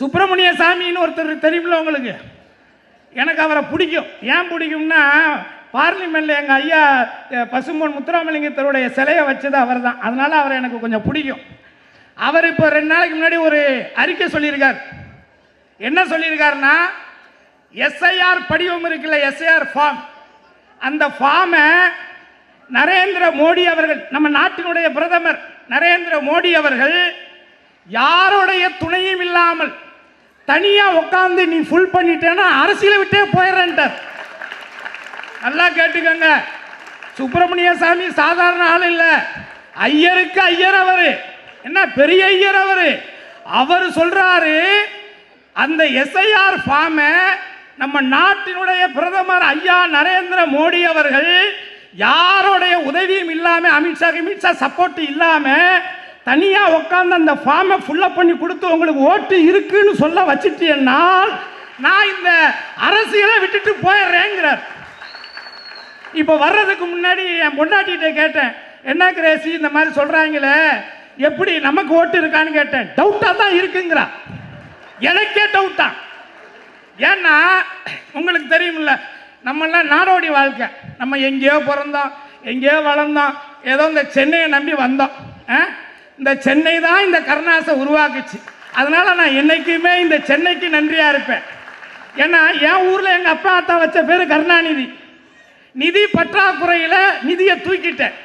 சுப்பிரமணிய சாமின்னு ஒருத்தர் தெரியுமில்ல உங்களுக்கு? எனக்கு அவரை பிடிக்கும். ஏன் பிடிக்கும்னா பார்லிமெண்ட்ல எங்கள் ஐயா பசும்பொன் முத்துராமலிங்கத்தருடைய சிலையை வச்சது அவர் தான் அதனால அவரை எனக்கு கொஞ்சம் பிடிக்கும். அவர் இப்போ ரெண்டு நாளைக்கு முன்னாடி ஒரு அறிக்கை சொல்லியிருக்கார். என்ன சொல்லியிருக்காருன்னா எஸ்ஐஆர் படிவம் இருக்குல்ல எஸ்ஐஆர் ஃபார்ம். அந்த ஃபார்மை நரேந்திர மோடி அவர்கள் நம்ம நாட்டினுடைய பிரதமர் நரேந்திர மோடி அவர்கள் யாருடைய துணையும் இல்லாமல் தனியா உட்காந்து நீ ஃபுல் பண்ணிட்டேன்னா அரசியலை விட்டே போயிடுறேன்ட்டார் நல்லா கேட்டுக்கோங்க. சுப்பிரமணிய சாமி சாதாரண ஆள் இல்ல. ஐயருக்கு ஐயர் அவரு. என்ன பெரிய ஐயர் அவரு? அவர் சொல்றாரு அந்த எஸ்ஐஆர் ஃபார்மை நம்ம நாட்டினுடைய பிரதமர் ஐயா நரேந்திர மோடி அவர்கள் யாருடைய உதவியும் இல்லாம அமித்ஷா அமித்ஷா சப்போர்ட் இல்லாமல் தனியா உட்காந்து அந்த ஃபார்மை ஃபுல்லப் பண்ணி கொடுத்து உங்களுக்கு ஓட்டு இருக்குன்னு சொல்ல வச்சுட்டேன்னா நான் இந்த அரசியலை விட்டுட்டு போயிடுறேங்கிறார். இப்போ வர்றதுக்கு முன்னாடி என் பொண்டாட்டிகிட்ட கேட்டேன் என்ன கிரேசி இந்த மாதிரி சொல்கிறாங்களே எப்படி நமக்கு ஓட்டு இருக்கான்னு கேட்டேன். டவுட்டாக தான் இருக்குங்கிறா. எனக்கே டவுட் தான் ஏன்னா உங்களுக்கு தெரியுமில்ல நம்மெல்லாம் நாடோடி வாழ்க்கை. நம்ம எங்கேயோ பிறந்தோம் எங்கேயோ வளர்ந்தோம் ஏதோ இந்த சென்னையை நம்பி வந்தோம். ஆ? இந்த சென்னை தான் இந்த கருணாசை உருவாக்குச்சு. அதனால நான் என்னைக்குமே இந்த சென்னைக்கு நன்றியா இருப்பேன். ஏன்னா என் ஊர்ல எங்க அப்பா அத்தா வச்ச பேரு கருணாநிதி. நிதி பற்றாக்குறையில நிதியை தூக்கிட்டேன்.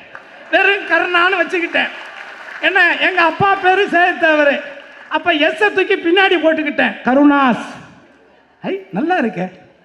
வெறும் கருணான்னு வச்சுக்கிட்டேன். என்ன எங்க அப்பா பேரு சேர்த்தவர் அப்ப எஸ்ஸை தூக்கி பின்னாடி போட்டுக்கிட்டேன். கருணாஸ். ஐ நல்லா இருக்கே.